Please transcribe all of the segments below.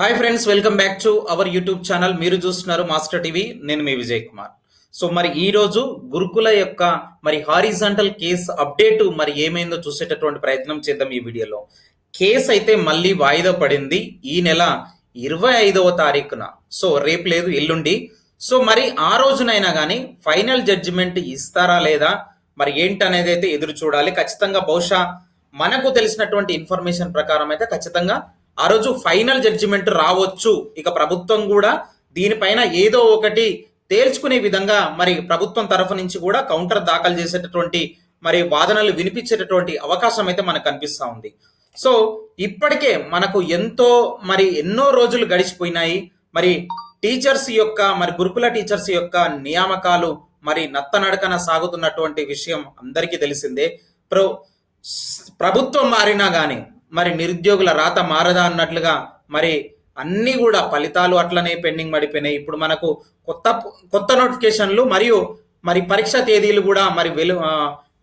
Hi friends welcome back to our YouTube channel మీరు చూస్తున్నారు master TV నేను మీ Vijay Kumar. So మరి ఈ రోజు గురుకుల యొక్క మరి హారిజాంటల్ కేస్ అప్డేట్ మరి ఏమైందో చూసేటటువంటి ప్రయత్నం చేద్దాం ఈ వీడియోలో. కేసు అయితే మళ్ళీ వాయిదా పడింది. ఈ నెల ఇరవై ఐదవ తారీఖున. సో రేపు లేదు ఎల్లుండి. సో మరి ఆ రోజునైనా కానీ ఫైనల్ జడ్జిమెంట్ ఇస్తారా లేదా? మరి ఏంటనేది అయితే ఎదురు చూడాలి. ఖచ్చితంగా బహుశా మనకు తెలిసినటువంటి ఇన్ఫర్మేషన్ ప్రకారం అయితే ఖచ్చితంగా ఆ రోజు ఫైనల్ జడ్జిమెంట్ రావచ్చు. ఇక ప్రభుత్వం కూడా దీనిపైన ఏదో ఒకటి తేల్చుకునే విధంగా మరి ప్రభుత్వం తరఫు నుంచి కూడా కౌంటర్ దాఖలు చేసేటటువంటి మరి వాదనలు వినిపించేటటువంటి అవకాశం అయితే మనకు కనిపిస్తూ ఉంది. సో ఇప్పటికే మనకు ఎంతో మరి ఎన్నో రోజులు గడిచిపోయినాయి. మరి టీచర్స్ యొక్క మరి గురుకుల టీచర్స్ యొక్క నియామకాలు మరి నత్తనడకన సాగుతున్నటువంటి విషయం అందరికీ తెలిసిందే. ప్రో ప్రభుత్వం మారినా కానీ మరి నిరుద్యోగుల రాత మారదా అన్నట్లుగా మరి అన్నీ కూడా ఫలితాలు అట్లనే పెండింగ్ పడిపోయినాయి. ఇప్పుడు మనకు కొత్త కొత్త నోటిఫికేషన్లు మరియు మరి పరీక్ష తేదీలు కూడా మరి వెలు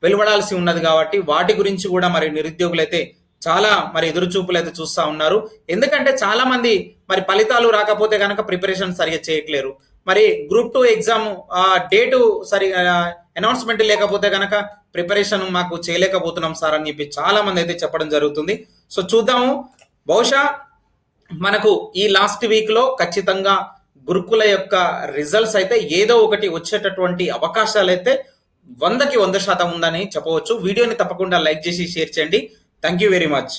వెలువడాల్సి ఉన్నది కాబట్టి వాటి గురించి కూడా మరి నిరుద్యోగులు అయితే చాలా మరి ఎదురుచూపులు అయితే చూస్తా ఉన్నారు. ఎందుకంటే చాలా మంది మరి ఫలితాలు రాకపోతే కనుక ప్రిపరేషన్ సరిగా చేయట్లేరు. మరి గ్రూప్ టూ ఎగ్జామ్ డేటు సరి అనౌన్స్మెంట్ లేకపోతే కనుక ప్రిపరేషన్ మాకు చేయలేకపోతున్నాం సార్ అని చెప్పి చాలా మంది అయితే చెప్పడం జరుగుతుంది. సో చూద్దాము. బహుశా మనకు ఈ లాస్ట్ వీక్లో ఖచ్చితంగా గురుకుల యొక్క రిజల్ట్స్ అయితే ఏదో ఒకటి వచ్చేటటువంటి అవకాశాలు అయితే వందకి వంద శాతం ఉందని చెప్పవచ్చు. వీడియోని తప్పకుండా లైక్ చేసి షేర్ చేయండి. Thank you very much